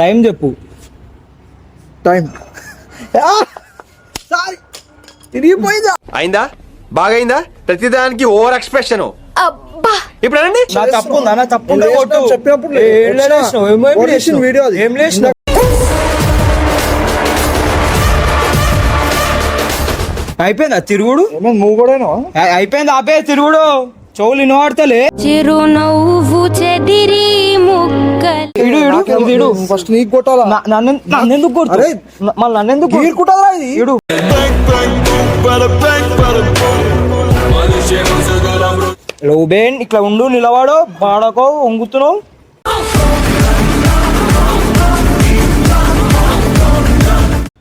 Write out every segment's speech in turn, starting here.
Time చెప్పు. Time. Sorry. తిరిగిపోయిందా? అయిందా? బాగైందా? ప్రతిదానికి ఓవర్ ఎక్స్ప్రెషన్. అబ్బా! ఇప్పుడు అనండి? నా తప్పు ఉందా? నా తప్పు కొట్టు. చెప్పినప్పుడు ఏ, ఏం లేచినా. లేచినావు? ఏం- ఏం వాడు లేచినావు? తీసిన వీడియో అది. ఏం లేచినావు? అయిపోయిందా? తిరుగుడు? నువ్వు కూడా అయి- అయిపోయింది? ఆపే తిరుగుడు. చెవులు వినవాడతలే చిరునవ్వు చెదిరి. ముక్కలు. ఇడు ఇడు ఇది ఇడు. ఫస్ట్ నీకు కొట్టాలా? నా- నన్ను నన్ను ఎందుకు కొడుతు అరే. మళ్ళీ నన్ను ఎందుకు కొడుతు? గీరుకుంటారా ఇది? ఇడు. లోబేన్ ఇట్లా ఉండు నిలవాడు బాడకో వంగుతున్నావు.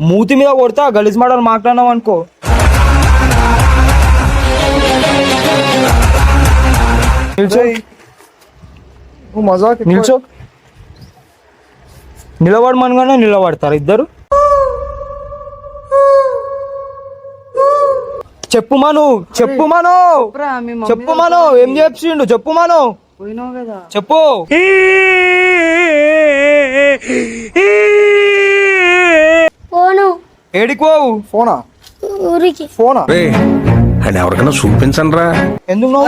మూతి మీద కొడతా గలీజ్ మాటలు మాట్లాడినావు అనుకో. నిల్చో నువ్వు మజాక్. నిల్చో. నిలబడమనగానే నిలబడతారు ఇద్దరు. చెప్పు మను చెప్పు మను. చెప్పు మను ఏం చెప్పిండు చెప్పు మను. చెప్పు. ఏడికి పోవు? ఫోనా? ఊరికి. ఫోనా? అని ఎవరికైనా చూపించండి రా ఎందుకు నవ్వు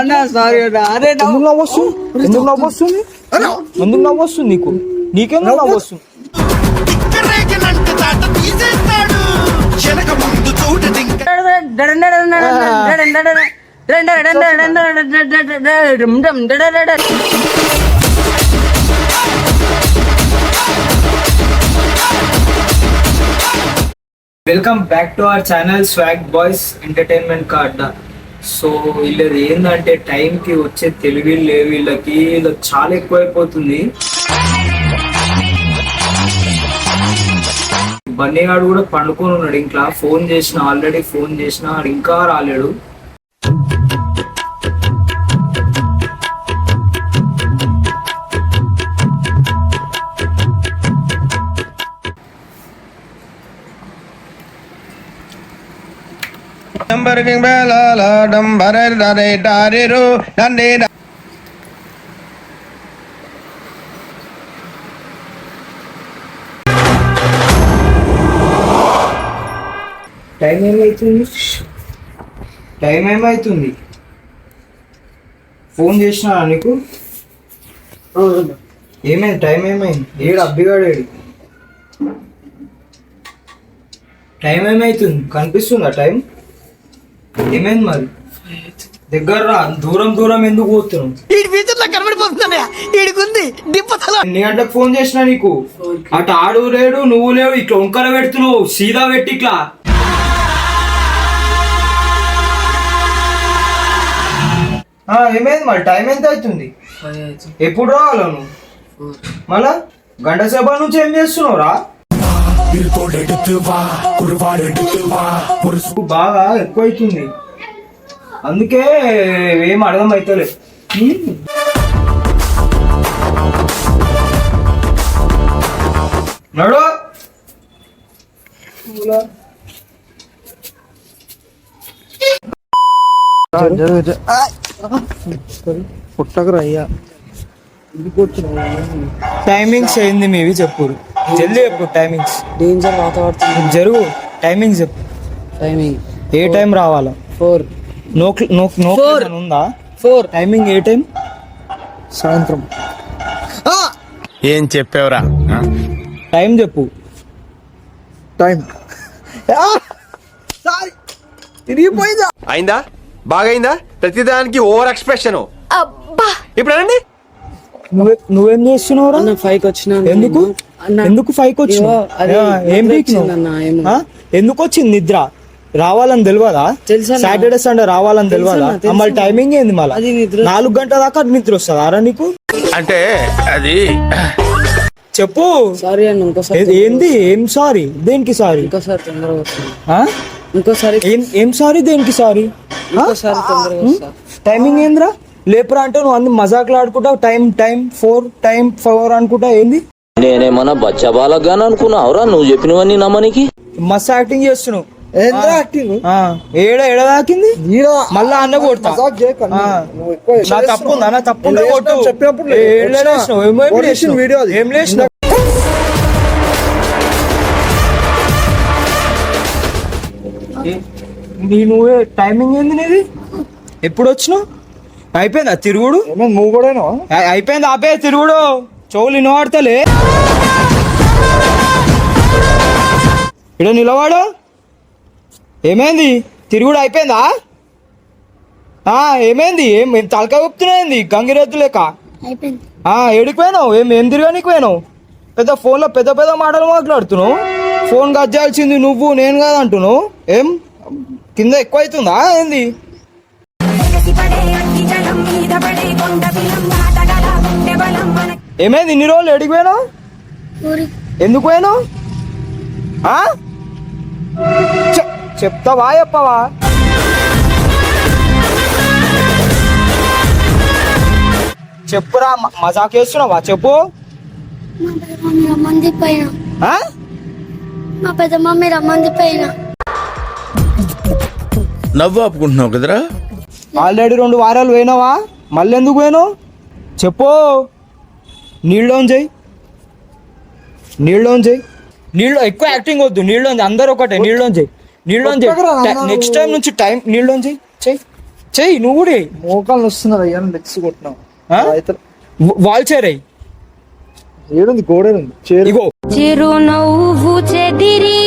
ఎందుకు నవ్వొస్తుంది ఎందుకు నవ్వొస్తుంది ఎందుకు నవ్వొస్తుంది నీకు నీకెందుకు నవ్వొస్తుంది welcome back to our channel swag boys entertainment card so వీళ్ళది ఏంటంటే టైంకి వచ్చే తెలివి లేవు వీళ్ళకి వీళ్ళకి చాలా ఎక్కువైపోతుంది. బన్నీగాడు కూడా పండుకొని ఉన్నాడు ఇంకా ఫోన్ చేసిన ఆల్రెడీ ఫోన్ చేసిన ఇంకా రాలేడు. టైం ఏమైతుంది? టైం ఏమైతుంది? ఫోన్ చేసినా నీకు? ఏమైంది? టైం ఏమైంది? ఏడు అబ్బిగాడు ఏడు టైం ఏమైతుంది? కనిపిస్తుందా టైం? ఏమైంది మరి? దగ్గర రా దూరం దూరం ఎందుకు పోతున్నావు? ఎన్ని గంటలకు ఫోన్ చేసినా నీకు? అటు ఆడు లేడు నువ్వు లేవు ఇట్లా వంకర పెడుతున్నావు సీదా పెట్టి ఇట్లా. ఆ, ఏమైంది మరి? టైం ఎంత అవుతుంది? ఎప్పుడు రావాలా నువ్వు? మళ్ళా? గంట సేపటి నుంచి ఏం చేస్తున్నావు రా బాగా ఎక్కువ అవుతుంది అందుకే ఏం అర్థం అవుతలే. నడు. పుట్టకరా అయ్యా. టైమింగ్స్ ఏంది మీవి చెప్పు జల్దీ చెప్పు టైమింగ్స్ డేంజర్ వాతావరణం జరుగు టైమింగ్స్ చెప్పు. టైమింగ్ ఏ టైం రావాలా? Four no no no clear ఉందా? ఫోర్ టైమింగ్ ఏ టైం సాయంత్రం. ఏం చెప్పావురా? టైం చెప్పు. టైం సారీ తిరిగిపోయిందా అయిందా? బాగైందా? ప్రతిదానికి ఓవర్ ఎక్స్ప్రెషన్ అబ్బా! ఇప్పుడు నువ్వే నువ్వేం చేస్తున్నావు ఫైవ్ వచ్చిన ఎందుకు? ఎందుకు ఫైవ్కి ఏవో, అది వచ్చినావు ఏం పీకినావు? ఎందుకు వచ్చింది నిద్ర? రావాలని తెలియదా. సాటర్డే సండే రావాలని తెలియదా. మళ్ళీ టైమింగ్ ఏంది మళ్ళీ? అది నిద్ర- నాలుగు గంటల దాకా నిద్ర వస్తుందా రా నీకు? అంటే అది చెప్పు. సారీ అన్న ఇంకోసారి ఏంది? ఏం సారీ? దేనికి సారీ? ఇంకోసారి తొందరగా? ఇంకోసారి ఏం ఏం సారీ దేనికి సారీ? ఇంకోసారి తొందరగా వస్తా టైమింగ్ ఏందిరా? లేపురా అంటే నువ్వు అన్ని మజాకులు ఆడుకుంటావు. Time time four time four అనుకుంటా ఏంది? నేనేమన్నా బచ్చబాలగాను అనుకున్నావురా? నువ్వు చెప్పినవన్నీ నమ్మనికి మస్తు యాక్టింగ్ చేస్తున్నావు. ఏడ ఏడ దాకింది? అన్న వీడియో నీ నువ్వే టైమింగ్ ఏంది నీది? ఎప్పుడు వచ్చినావు? అయిపోయిందా? తిరుగుడు? నువ్వు కూడా అయిపోయింది? ఆపే తిరుగుడు. చెవులు వినవాడతలే ఇక్కడ నిలవాడు ఏమైంది? తిరుగుడు అయిపోయిందా? ఆ, ఏమైంది? ఏం తలకాయ ఊపుతున్నాయింది గంగిరెద్దు లేక? అయిపోయింది. ఆ, ఏడికి పోయినావు ఏం ఏం తిరగడానికి పోయినావు పెద్ద ఫోన్లో పెద్ద పెద్ద మాటలు మాట్లాడుతున్నావు. ఫోన్ గజ్జాల్సింది నువ్వు నేను కాదు అంటున్నావు ఏం కింద ఎక్కువ అవుతుందా ఏంది ఏమైంది? ఇన్ని రోజులు ఎడికి పోయినావు? ఎందుకు పోయినావు? ఆ? చెప్- చెప్తావా చెప్పవా? చెప్పురా మజాక్ వేస్తున్నావా చెప్పు. రమ్మంది పైన ఆ? మా పెద్ద మమ్మీ రమ్మంది పైన నవ్వు ఆపుకుంటున్నావు కదరా? ఆల్రెడీ రెండు వారాలు పోయినావా? మళ్ళీ ఎందుకు పోయినావు? చెప్పు. నీళ్ళోన్ చేయి నీళ్ళోన్ చేయి నీళ్ళు ఎక్కువ యాక్టింగ్ వద్దు. నీళ్ళోన్ చేయి అందరు ఒకటే. నీళ్ళోన్ చేయి నీళ్ళోన్ కొత్తగా రా, చేయి నెక్స్ట్. టైం నుంచి టైం నీళ్ళోన్ చేయి. చెయ్యి చెయ్యి నువ్వు కూడా. మోకాలు వస్తున్నారు అయ్యా లెగ్స్ కొట్టినావు వాల్ చేరయి ఏడుంది గోడేనుంది చేరు ఇగో. చిరునవ్వు చెదిరి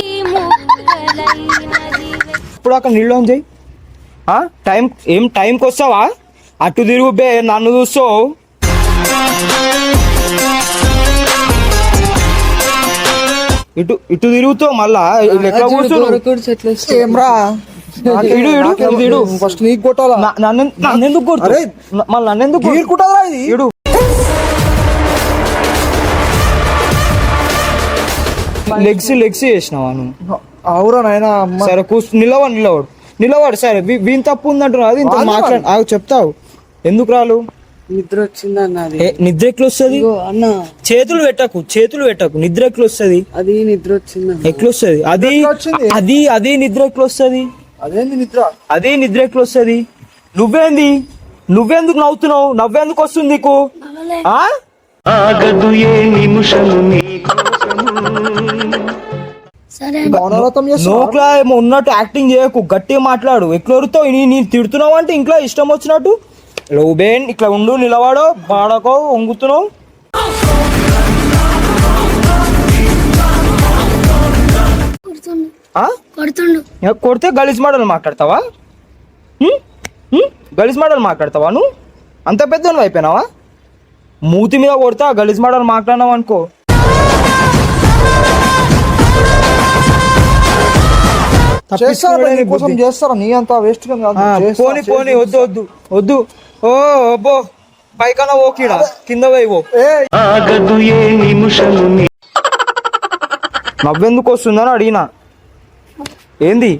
ఇప్పుడు అక్కడ నీళ్ళోన్ చేయి ఆ? టైం ఏం టైంకి వస్తావా అటు తిరుగు బే నన్ను చూస్తావు. ఇటు ఇటు తిరుగుతావు మళ్ళా ఎట్లా ఇడు, ఇడు, ఇది ఇడు. ఫస్ట్ నీకు కొట్టాలా? నన్ను నన్ను ఎందుకు కొడుతు అరే, మళ్ళీ నన్ను ఎందుకు కొట్టాలా ఇది. ఇడు. లెగ్స్ లెగ్స్ చేసినావా నువ్వు? అవురా నాయనా సరే కూర్చో. నిలవడు నిలవడు నిలవడు సరే. వీని తప్పు ఉందంటున్నావు. అది ఇంత మాట్లాడు ఆగు చెప్తావు. ఎందుకు రాలు? నిద్ర వచ్చింది అన్న అది ఏ, నిద్ర ఎట్లా వస్తుంది అన్న. చేతులు పెట్టకు చేతులు పెట్టకు నిద్ర ఎట్లా వస్తుంది అది నిద్ర వచ్చింది ఎట్లా వస్తుంది అది ఎట్లా? అది అది నిద్ర ఎట్లా వస్తుంది అదేంది నిద్ర? అదే నిద్ర ఎట్లా వస్తుంది నువ్వేంది? నువ్వెందుకు నవ్వుతున్నావు? నవ్వెందుకు వస్తుంది నీకు ఆ? సరే మౌనవ్రతం చేస్తావా? నోక్లా ఏమో ఉన్నట్టు యాక్టింగ్ చేయకు గట్టిగా మాట్లాడు. ఎట్లొరుతావు? నీ నీ తిడుతున్నావు అంటే ఇంట్లో ఇష్టం వచ్చినట్టు లోబేన్ ఇట్లా ఉండు నిలవాడో బాడకో వంగుతున్నావు కొడితే గలీజ్ మాటలు మాట్లాడతావా? హ్మ్? హ్మ్? గలీజ్ మాటలు మాట్లాడతావా నువ్వు? అంత పెద్ద అయిపోయినావా? మూతి మీద కొడతా గలీజ్ మాటలు మాట్లాడినావు అనుకో. చేస్తారా నీ కోసం బుద్ధి. చేస్తారా? నీ అంత వేస్ట్ పోనీ పోనీ వద్దు వద్దు వద్దు. ఓ అబ్బో. పైకన్నా ఓకిడా కింద నవ్వెందుకు వస్తుందని అడిగినా. ఏంది?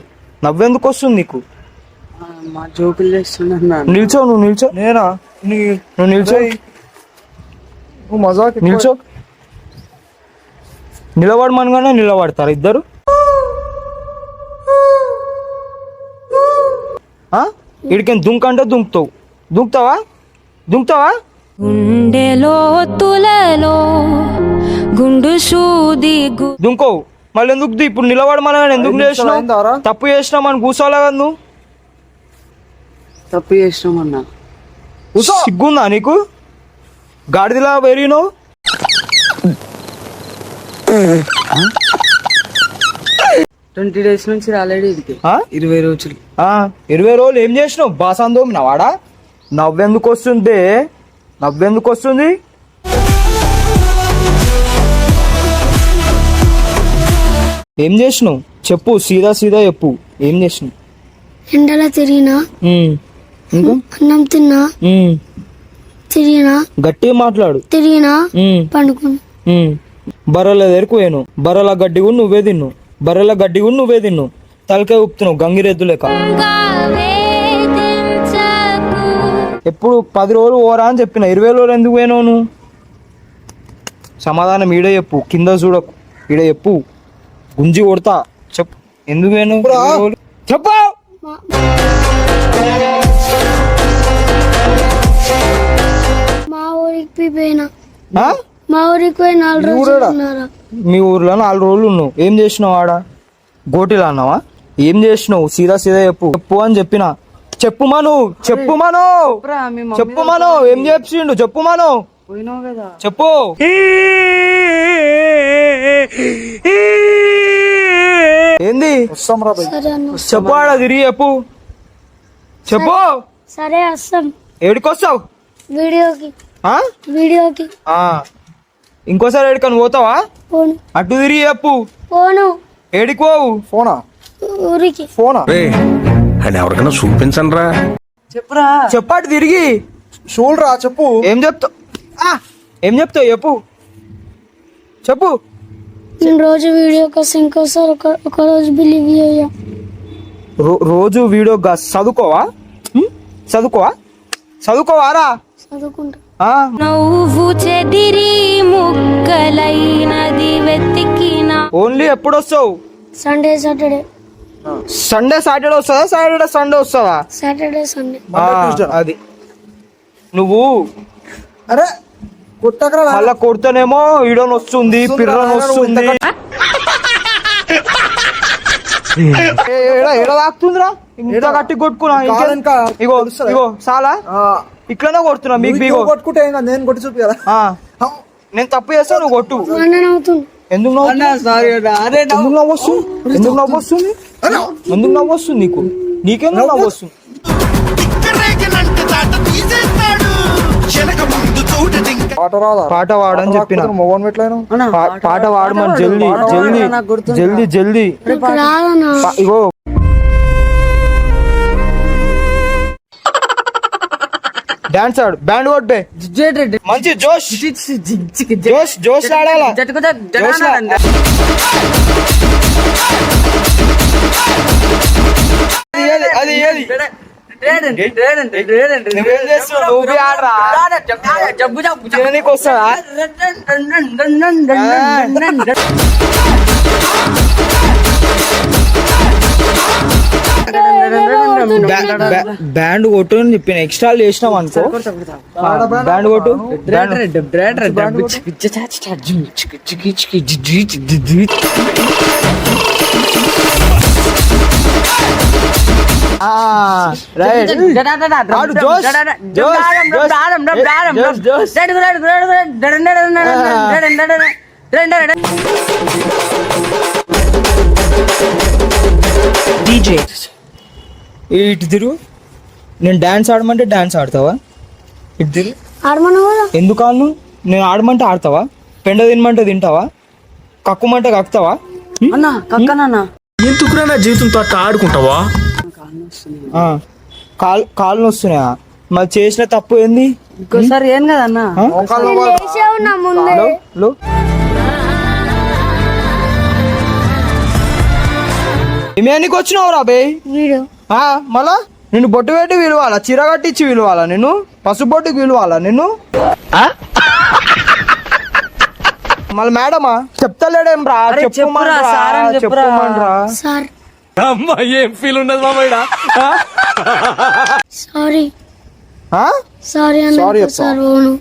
నవ్వెందుకు వస్తుంది నీకు? ఆ, మా జోకులు చేస్తుండే అన్న నిల్చో నువ్వు నిల్చో. నేనా? నీ నువ్వు నిల్చో. నువ్వు మజాక్ ఎక్కువ. నిల్చో. నిలబడమనగానే నిలబడతారు ఇద్దరు. ఆ? ఇడికేం దుంకంటే దుంకుతావు. దుంకుతావా? దుంకుతావా? గుండెలో తులలో గుండు సూది గు దుంకోవు. మళ్ళీ ఎందుకు ది- ఇప్పుడు నిలబడమనగానే ఎందుకు? చేసినావు తప్పు చేసినామని కూర్చోలే కదా నువ్వు? తప్పు చేసినాం అన్న. కూసో. సిగ్గుందా నీకు? గాడిదిలా పెరిగినావు ట్వంటీ డేస్ నుంచి రాలేడు ఇది ఆ? ఇరవై రోజులు. ఆ, ఇరవై రోజులు ఏం చేసినావు? బాసాన్ దోమినా వాడా నవ్వెందుకు వస్తుంది నవ్వెందుకు వస్తుంది ఏం చేసినావు? చెప్పు సీదా సీదా చెప్పు. ఏం చేసినావు? ఎండలో తిరిగినా? అన్నం తిన్నా? తిరిగినా? గట్టిగా మాట్లాడు. తిరిగినా? పండుకున్నా. ఉమ్. బర్రెల దగ్గరకు పోయాను బర్రెల గడ్డి కూడా నువ్వే తిన్నావు. బర్రెల గడ్డి కూడా నువ్వే తిన్నావు. తలకాయ ఊపుతున్నావు. గంగిరెద్దు లెక్క ఎప్పుడు పది రోజులు ఓరా అని చెప్పిన. ఇరవై రోజులు ఎందుకు పోయినావు నువ్వు? సమాధానం ఈడే చెప్పు. కింద చూడకు. ఈడే చెప్పు. గుంజి కొడతా. చెప్పు. ఎందుకు పోయినావు? చెప్పు! మా ఊరికి పోయినా. ఆ? మా ఊరికి పోయి నాలుగు రోజులు మీ ఊర్లో నాలుగు రోజులు ఉన్నావు. ఏం చేసినావు ఆడ? గోటిలో అన్నావా ఏం చేసినావు? సీదా సీదా చెప్పు. చెప్పు అని చెప్పిన. చెప్పు మను చెప్పు మను. చెప్పు మను ఏం చెప్పిండు చెప్పు మను. చెప్పు. ఏంది? చెప్పు ఆడ తిరిగి చెప్పు. చెప్పు. సరే వస్తాం. ఏడికొస్తావు? వీడియోకి. ఆ? వీడియోకి. ఆ. ఇంకోసారి ఏడికని పోతావా? పోను. అటు తిరిగి చెప్పు. పోను. ఏడికి పోవు? ఫోనా? ఊరికి. ఫోనా? అని ఎవరికైనా చూపించండి రా చెప్పురా. చెప్పాటు తిరిగి. షూల్ రా చెప్పు. ఏం చెప్తావు? ఆ, ఏం చెప్తావు చెప్పు. చెప్పు. నేను రోజు వీడియో కోసం ఇంకోసారి ఒక ఒక రోజు బిలీవ్ అయ్యా రోజు వీడియో గా చదువుకోవా? చదువుకోవా? చదువుకోవారా? చదువుకుంటా. నవ్వు చెదిరి ముక్కలైనది వెతికిన. ఓన్లీ ఎప్పుడు వస్తావు? సండే సాటర్డే సండే సాటర్డే వస్తుందా? సాటర్డే సండే వస్తుందా? సాటర్డే సండే అది. నువ్వు అరే కొట్టకరా. మళ్ళా కొడితేనేమో ఈడోన్ వస్తుంది పిర్రన్ వస్తుంది. ఏడ తాకుతుందిరా ఇంత గట్టి కొట్టుకున్నా ఇంకే- ఇగో? ఇగో చాలా ఇట్లనే కొడుతున్నా మీకు కొట్టుకుంటే నేను కొట్టి చూపి నేను తప్పు చేస్తా నువ్వు కొట్టు. ఎందుకు ఎందుకు నవ్వు. వస్తుంది? ఎందుకు నవ్వు వస్తుంది? ఎందుకు నవ్వు వస్తుంది నీకు? నీకెందుకు నవ్వు? వస్తుంది? పాట పాడని చెప్పిన. మొగన్ పెట్టలేను? పాట పాడమని జల్దీ జల్దీ. జల్దీ జల్దీ. ఇగో డాన్స్ ఆడు బ్యాండ్ కొట్టే మంచి జోష్ జోష్ జోష్ ఆడాలా జోష్ అది ఏది జబ్బు జబ్బు వస్తుందా బ్యాండ్ కొట్టు అని చెప్పిన ఎక్స్ట్రా చేసినాం అనుకో బ్యాండ్ కొట్టు బ్యాండ్ ఇటు తిరుగు. నేను డాన్స్ ఆడమంటే డాన్స్ ఆడతావా? ఇటు తిరుగు. కూడా ఎందుకు ఆడను? నేను ఆడమంటే ఆడతావా? పెండ తినమంటే తింటావా? కక్కుమంటే కక్కుతావా? అన్న కక్కనన్న. ఎందుకురా నా జీవితంతో అట్లా ఆడుకుంటావా? ఆ. కాలు కాళ్ళు వస్తున్నాయా మరి చేసిన తప్పు ఏంది? ఇంకోసారి ఏం కదన్న? ఆ? అనికి వచ్చినావు రా బే? వీడియో ఆ, మళ్ళా? నిన్ను బొట్టు పెట్టి విలువాలా? చీర కట్టించి విలువాలా నిన్ను? పసుపు బొట్టుకి విలువాలా నిన్ను? మళ్ళీ మేడమా? చెప్తలేడేం రా అరే చెప్పురా, సార్ అని చెప్పురా. చెప్పమనరా సార్. సారీ. ఆ? సారీ అన్న Sorry ఇంకోసారి పోను.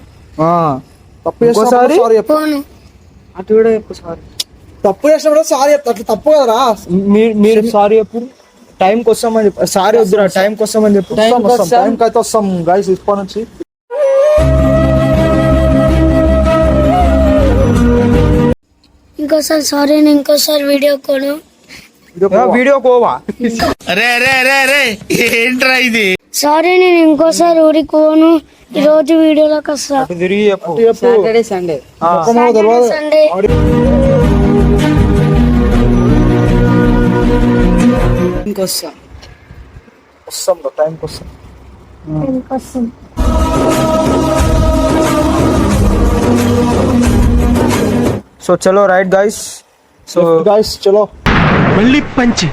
ఆ. తప్పు చేసినప్పుడు ఇంకోసారి? సారీ చెప్పు. పోను. అటు కూడా చెప్పు సారీ. తప్పు చేసినప్పుడు సారీ చెప్తా. అట్లా తప్పు కదరా. మీ- మీరు సారీ. చెప్పు. టైంకి వస్తామని చెప్పు. సారీ వద్దురా టైంకి వస్తామని చెప్పు. Time వస్తాం, వస్తాం. వస్తాం. టైంకి అయితే వస్తాం గైస్ ఇప్పటి నుంచి ఇంకోసారి సారీ నేను ఇంకోసారి వీడియో కొను. వీడియో కోవా? రే రే రే రే ఏంట్రా ఇది? సారీ నేను ఇంకోసారి ఊరికి పోను ఈ రోజు వీడియోలోకి వస్తా. తిరిగి చెప్పు. సండే తెలియదు సండే ఇంకొస్తా వస్తాం రా, టైంకి వస్తాం వస్తాం సో చలో రైట్ గైస్ సో గైస్ చలో. మళ్ళీ పంచి.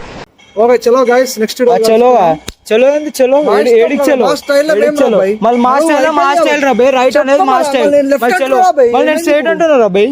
ఓకే చలో గైస్ నెక్స్ట్ చలో చలో ఏంది చలో? ఏడికి చలో? మళ్ళీ మా స్టైల్ మా. స్టైల్ రా బే. రైట్ అనేది మా స్టైల్ చలో. మళ్ళీ నేను స్ట్రైట్ నువ్వు? అంటున్నా రా బై.